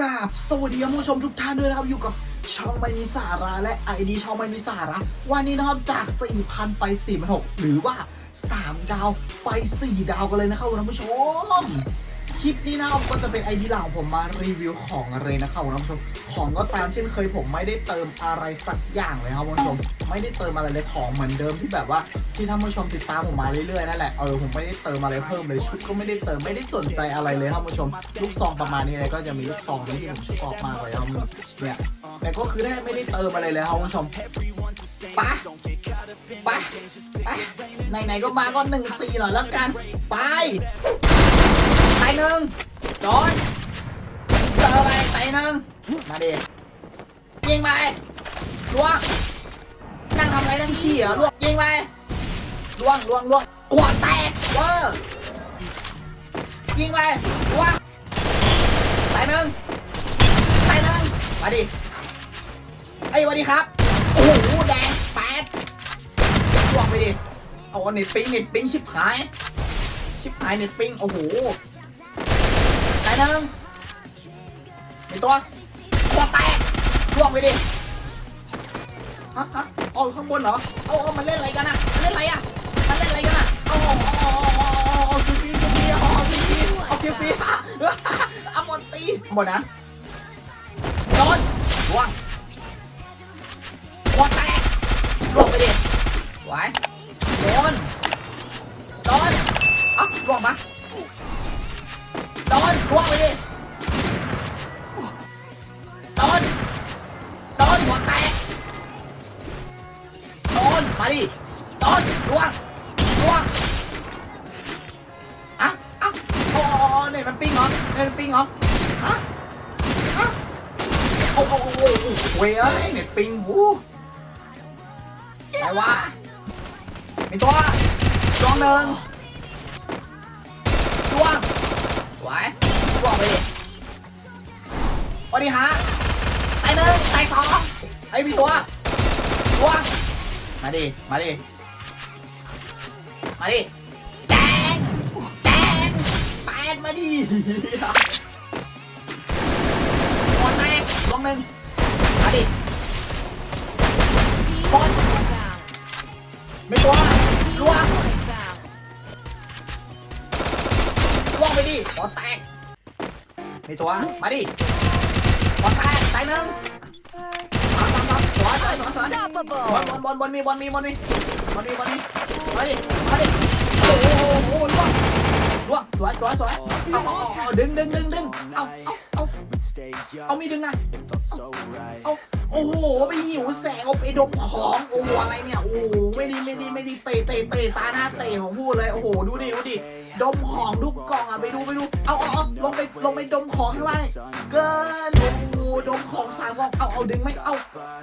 ราบสวัสดีคุณผู้ชมทุกท่านด้วยนะครับอยู่กับช่องไม่มีสาระและไอดีช่องไม่มีสาระ วันนี้นะครับจาก 4,000 ไป4,600หรือว่า 3 ดาวไป 4 ดาวกันเลยนะครับคุณผู้ชม ลิปนี้นะครับก็จะเป็นไอดีหลังของผมมารีวิวของอะไรนะครับคุณผู้ชมของก็ตามเช่นเคยผมไม่ได้เติมอะไรสักอย่างเลยครับคุณผู้ชมไม่ได้เติมอะไรเลยของเหมือนเดิมที่แบบว่าที่ท่านผู้ชมติดตามผมมาเรื่อยๆนั่นแหละเออผมไม่ได้เติมอะไรเพิ่มเลยชุดก็ไม่ได้เติมไม่ได้สนใจอะไรเลยครับคุณผู้ชมลูกซองประมาณนี้เลยก็จะมีลูกซองนี้ที่ผมชอบมากเลยครับเนี่ยแต่ก็คือได้ไม่ได้เติมอะไรเลยครับคุณผู้ชมปไปไปไหนๆก็มาก็หนึ่งสี่หน่อยแล้วกันไป ไปหนึ่งโดนเจอไปไปหนึ่งมาดิยิงไปล้วงนั่งทำไรนั่งขี้เหรอลวงยิงไปล้วงล้วงล้วงหัวแตกเวอร์ยิงไปล้วงไปหนึ่งไปหนึ่งมาดิไอ้ยสวัสดีครับโอ้โหแดงแปดล้วงไปดิเอาเน็ตปิ้งเน็ตปิ้งชิบหายชิบหายเน็ตปิ้งโอ้โห หนึ่งมีตัวตัวแตกล่วงไปดิฮะฮะเอาข้างบนเหรอ เอาเอามันเล่นอะไรกันอะมันเล่นอะไรอะมันเล่นอะไรกันอะเอาเอาเอาเอาเอาเอาคิวฟีคิวฟีเอาเอาคิวฟีเอาคิวฟีเอาหมดตีหมดนะโดนล่วงตัวแตกล่วงไปดิไหวโดนโดนอะล่วงมา โดนล่วงไปดิโดนโดนหัวแตกโดนมาดิโดนล่วงล่วงอะอะโอ้โอ้เนี่ยมันปิ้งเหรอเนี่ยมันปิ้งเหรอฮะฮะโอ้โอ้โอ้โอ้โอ้เว้ยเอ้ยเนี่ยปิ้งวู้อะไรวะมีตัวตัวหนึ่ง วัสดีฮะตายหนึ่งตายสองไอ้พี่ตัว ตัว มาดิ มาดิ มาดิ แดง แดงแปดมาดิบอลแตกลงหนึ่งมาดิบอลไม่ตัวล่วงล่วงไปดิบอลแตกไม่ตัว มาดิ บอลแตกตายหนึ่งมามามาสวยสวยสวยสวย Unstoppable. บอลบอลบอลบอลมีบอลมีบอลมีบอลมีบอลมีมาดิมาดิโอ้โหโอ้โหล่วงล่วงสวยสวยสวยเอาเอาเอาเอาดึงดึงดึงดึงเอาเอาเอาเอามีดึงไงเอาโอ้โหไปหิวแสงเอาไปดมของโอ้โหอะไรเนี่ยโอ้โหไม่ดีไม่ดีไม่ดีเตะเตะเตะตาหน้าเตะของพูดเลยโอ้โหดูดิดูดิดมของทุกกล่องอะไปดูไปดูเอาเอาเอาลงไปลงไปดมของข้างล่างเกินโอ้โห ดมของสามกองเอาเอาดึงไหมเอา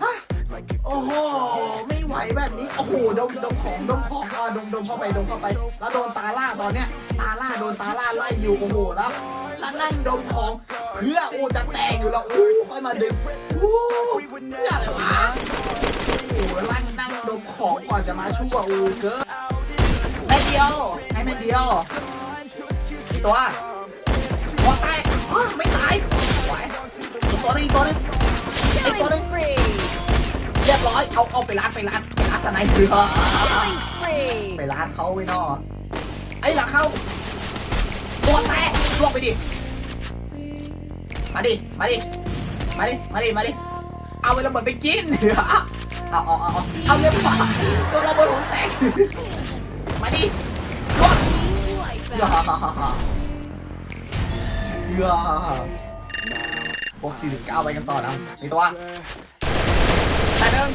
ฮะโอ้โหไม่ไหวแบบนี้โอ้โหดมดมของดมของอะดมดมเข้าไปดมเข้าไป แล้วโดนตาล่าตอนเนี้ยตาล่าโดนตาล่าไล่อยู่โอ้โหแล้วแล้วนั่งดมของเพื่อโอ้จะแตกอยู่แล้วอู้ค่อยมาดึงอู้เพื่ออะไรวะโอ้โหนั่งนั่งดมของก่อนจะมาช่วยอู้เกินแม่เดียวให้แม่เดียวตัวหัวแตกอ้าวไม่ ตัวหนึงอีกตัวหนึงอีกตัวหนึง Killing spree. เรียบร้อยเอาเอาไปร้านไปร้านไปร้านสไนเปอร์ Killing spree. ไปร้านเขาไว้นอไอ้หลังเข้าตัวแตกล่วงไปดิมาดิมาดิมาดิมาดิมาดิเอาไประเบิดไปกินเอาเอาเอาเอาเอาเรียบร้อยตัวระเบิดผมแตกมาดิล่วงอย่ บวก49ไปกันต่อนะมีตัวตายหนึ่ง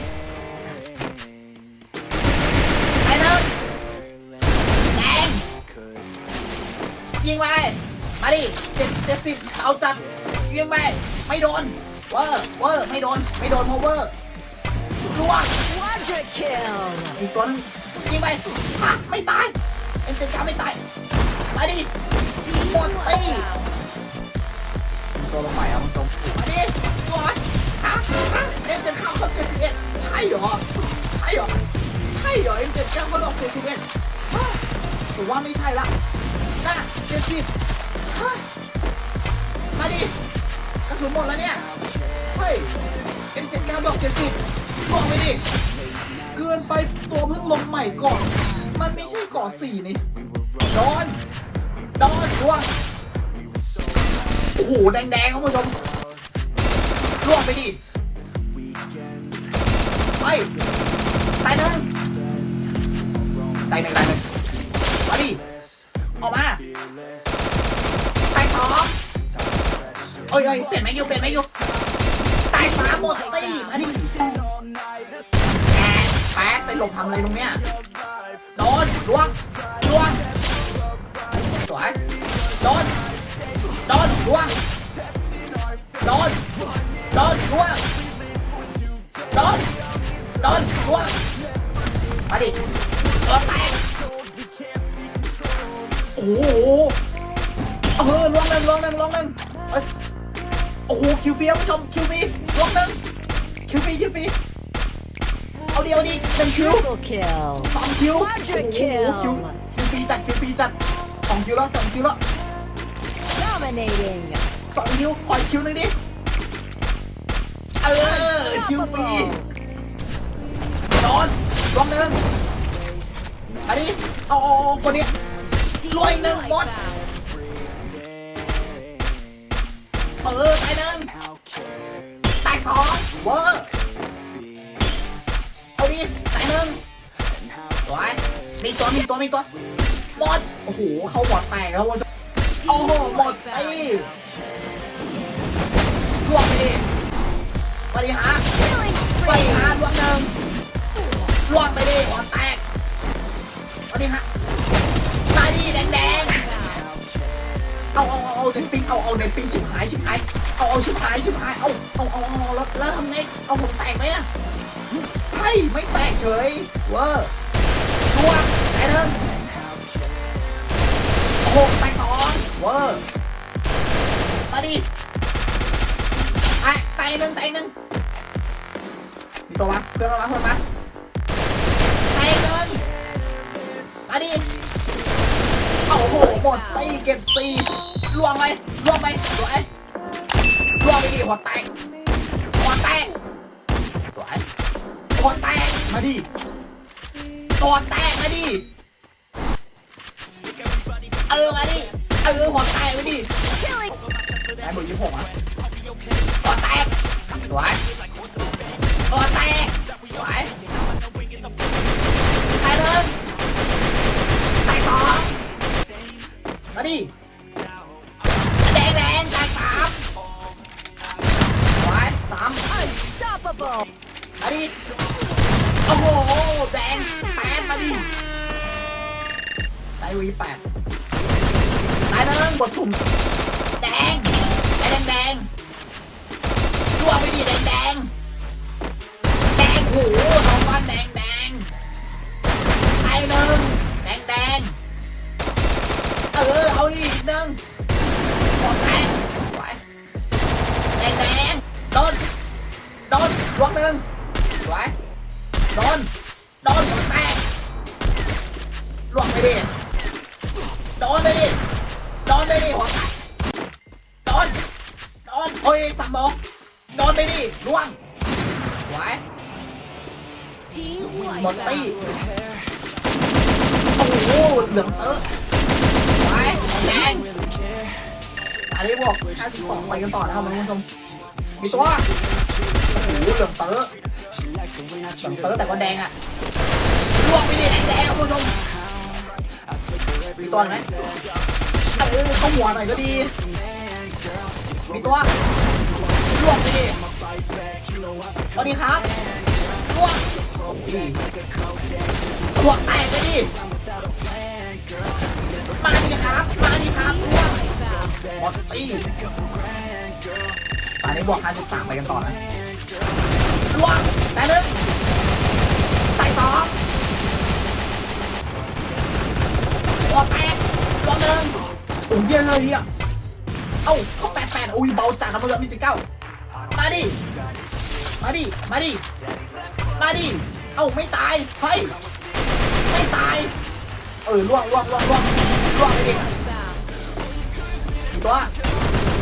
ตายหนึ่งแดงยิงไป มาดิเจ็ดเจ็ดสิบเอาจัด ยิงไป ไม่โดน เวอร์เวอร์ไม่โดน ไม่โดนเพราะเวอร์ล่วง Quadra kill. อีกตัวหนึงยิงไปฮะไม่ตาย เอ็นเจจ้าไม่ตาย มาดิ Team Hey. wipeout. ตั วลงใหม่ครับคุณผู้ชมมาดิตัวฮะฮะเอ็มเจ็ดเข้าชอบเจ็ดสิบเอ็ดใช่เหรอใช่เหรอใช่เหรอเอ็มเจ็ดเก้าเขาดอกเจ็ดสิบเอ็ดผมว่าไม่ใช่ละน่าเจ็ดสิบมาดิกระสุนหมดแล้วเนี่ย เฮ้ย M79 ดอก70บอกไปดิ เกินไปตัวเพิ่งลงใหม่ก่อน มันไม่ใช่ก่อสี่นี่ ดอน ดอนล่ว โอ้โหแดงๆครับคุณผู้ชมล่วงไปดิไปตายหนึ่งตายหนึ่งตายหนึ่งมาดิออกมาตายสองเอ้ยเอ้ยเปลี่ยนไหมยูเปลี่ยนไหมยูตายสามหมดตีมาดิแปดแปดไปหลบทำอะไรตรงเนี้ยโดนล่วงล่วง kill. สองคิว Quadra โอ้โห kill คิวคิวฟีจัดคิวฟีจัดสองคิวแล้วสองคิวแล้ว Dominating. สองคิวขออีกคิวหนึ่งดิเออคิวฟีนอนลวงหนึ่งอันนี้เอาเอาเอาคนนี้ Team Lôi nâng wipe bot. out. เออตายหนึ่งตายสองเวอร์ มีตัวมีตัวมีตัวหมดโอ้โหเขาหมดแตกแล้ววะ Team โอ้โหหมด wipe ไป out. ล่วงไปดิไปดิฮะ Killing ไปดิ spree. ฮะล่วงหนึ่งล่วงไปดิหัวแตกไปดิฮะมาดิแดงแดงๆเอาเอาเอาเอาเน็ตปิงเอาเอาเน็ตปิงชิบหายชิบหายเอาเอาชิบหายชิบหายเอาเอาเอาเอาแล้วแล้วทำไงเอาผมแตกไหมอะใช่ไม่แตกเฉยเวอร์ ล่วไอ้เดิมโอ้โหแตกสองเวอร์มาดิไอ้ไตหนึ่งไตหนึ่งมีตัวมาเพื่อนมาเพื่อนมาไตหนึ่งมาดิโอ้โหหมดตีเก็บสี่ล่วงไปล่วงไปสวยล่วงไปดิหัวแตกหัวแตกสวยหัวแตกมาดิ ตัวแตกมาดิ เออมาดิ เออหัวแตกมาดิ Killing ไอ้เบอร์ยี่สิบหกอะตัวแตกสวยตัวแตกสวยตายเลยตายสองมาดิแด วีแปดตายเลยบทสุ่ม โดนโอ้ยสักบอกโดนไปดิลวงสวย Team หมด wipe ตี out. โอ้โหเหลืองเตอะสวยแดงอันนี้บอก52ไปกันต่อนะครับคุณผู้ชมมีตัวโอ้โหเหลืองเตอะเหลืองเตอะแต่ก็แดงอะลวงไปดิแดงแดงครับคุณผู้ชมมีตัวไหมเออเข้าหัวหน่อยก็ดี มีตัวลวงไปดิสวัสดีครับลวงดีลวงแตกไปดิมาดิครับ มาดิครับลวงบอสตี้ตอนนี้บวก53ไปกันต่อนะลวงแต่หนึ่งใส่สองบวกแตกลวงหนึ่งโอ้ยเยี่ยเลยอะเอ้าเขาแปด แปดอุ้ยเบาจัดนะเพื่อนมีจิบเก้ามาดิ มาดิ มาดิ มาดิ เอ้าไม่ตายเฮ้ยไม่ตาย เออล่วงล่วงล่วงล่วงล่วงไปดิตัว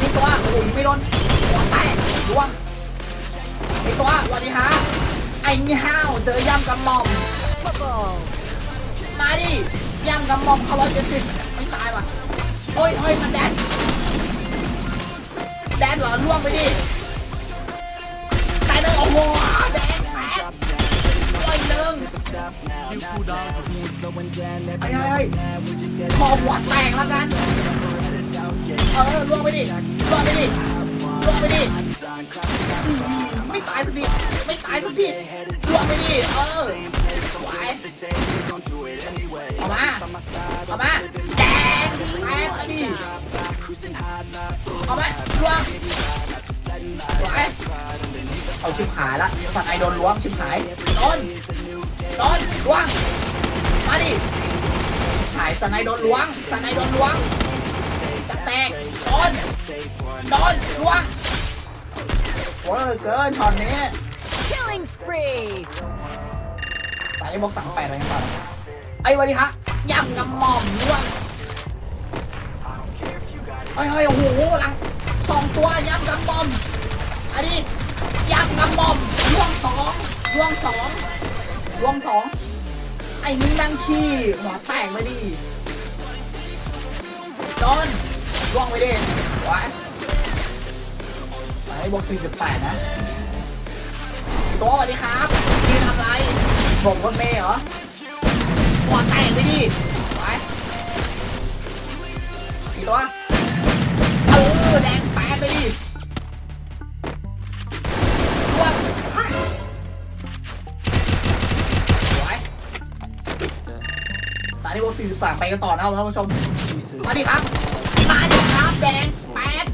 มีตัวโอ้ยไม่โดนหัวแตล่วงไอตัวสวัสดีฮะไอ้เงี้ยวเจอย่ำกำหม่อมมาดิย่ำกำหม่อมเขาร้อยเจ็ดสิบไม่ตายว่ะโอ้ยโอ้ยมันแดน ดนเหรอล่วงไปดิตายเลยโอ้โหแดนแปดร้อยหนึ่งไอ้ไอ้ไอ้มองหัวแตกแล้วกันเออล่วงไปดิล่วงไปดิล่วงไปดิ ตายสักทีไม่ตายสักทีล่วงไปดิเออไหวเอามาเอามาแดงแปดมาดิเอามาล่วงไหวเอาชิบหายละสัตว์ไอโดนล้วงชิบหายโดนโดนล้วงมาดิหายสัตว์ไอโดนล้วงสัตว์ไอโดนล้วงจะแตกโดนโดนล้วง เวอร์เกินช็อตนี้ Killing spree. ตายบอกสั่งแปดอะไรกันต่อไอ้วันนี้ฮะย่ำกำหม่อมล้วงเฮ้ยเฮ้ยโอ้โหหลังสองตัวย่ำกำหม่อมอันนี้ย่ำกำหม่อมล่วงสองล่วงสองล่วงสองไอ้นี่นั่งขี้หัวแตกไปดิโดนล่วงไปดิไว้ ไอ้บอกสี่สิบแปดนะตัวสวัสดีครับยืนทำไรผมคนเมย์เหรอหัวแตกไปดิไปกี่ตัวเออแดงแปดไปดิตัวสวยตอนนี้วง43 ไปกันต่อนะครับท่านผู้ชม มาดิครับ มาดิครับ แดงแปด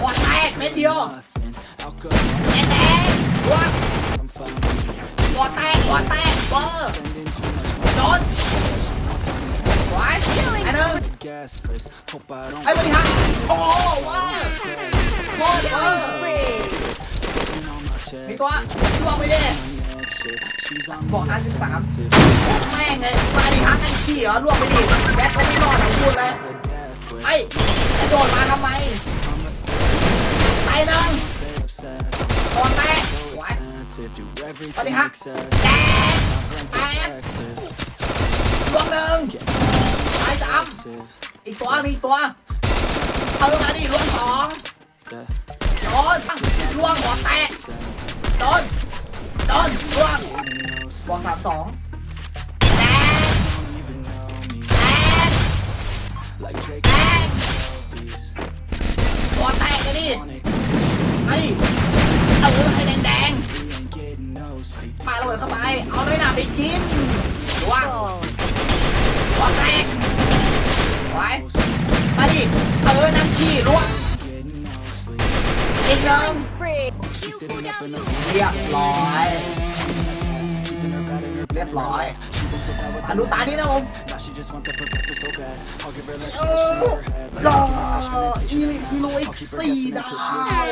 หัวแตกเม็ดเดียวแดงแดงหัวหัวแตกหัวแตกเบอร์โดนสวยอันหนึงไอ้บริหารโอ้ว้าวโคตรเออ Spree. มีตัวช่วงไปดิบอกอันสิบสามแม่งเลยมาดิฮักกันขี้เหรอล่วงไปดิแบทเขาไม่รอดนะพูดเลยไอ้โดดมาทำไม หนึ่งโดนแตกสวยสวัสดีฮะแดงแปดล่วงหนึ่งไปสามอีกตัวมีอีกตัวเอาลงมาดิลวงสองโดนล่วงหัวแตกโดนโดนร่วงบอลสามสองแดงแดงแดงบอลแตกกันดิ ไอ้เอาให้แดงแดงๆมาเลยเข้าไป เอาด้วยหนาไปกินร่วง Oh. บอลแตกไว้มาดิเออน้ำขี้ร่วงอีกหนึ่งเรียบร้อย เรียบร้อย มาดูตานี้นะผมโอ้รออีลิอีโลอีกสี่ดาว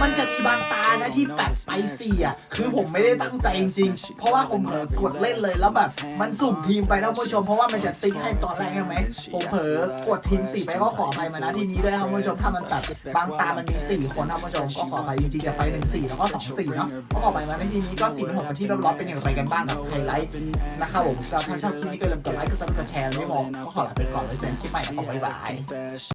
มันจะบางตานะที่แปดไปสี่อะคือผมไม่ได้ตั้งใจจริงๆเพราะว่าผมเผลอกดเล่นเลยแล้วแบบมันสุ่มทีมไปนะผู้ชมเพราะว่ามันจะติ๊กให้ตอนแรกใช่ไหมผมเผลอกดทีมสี่ไปก็ขอไปมานะทีนี้ด้วยครับผู้ชมถ้ามันแบบบางตามันมีสี่คนนะผู้ชมก็ขอไปจริงๆจะไปหนึ่งสี่แล้วก็สองสี่เนาะก็ขอไปมาในทีนี้ก็สี่หกมาที่เรียบร้อยเป็นอย่างไรกันบ้างกับไฮไลท์นะครับผมก็ถ้าชอบคลิปนี้ก็อย่าลืมกดไลค์กดซับกดแชร์ไม่มองก็ขอลาไปก่อนไว้เจอกันคลิปใหม่ขอบบ๊ายบาย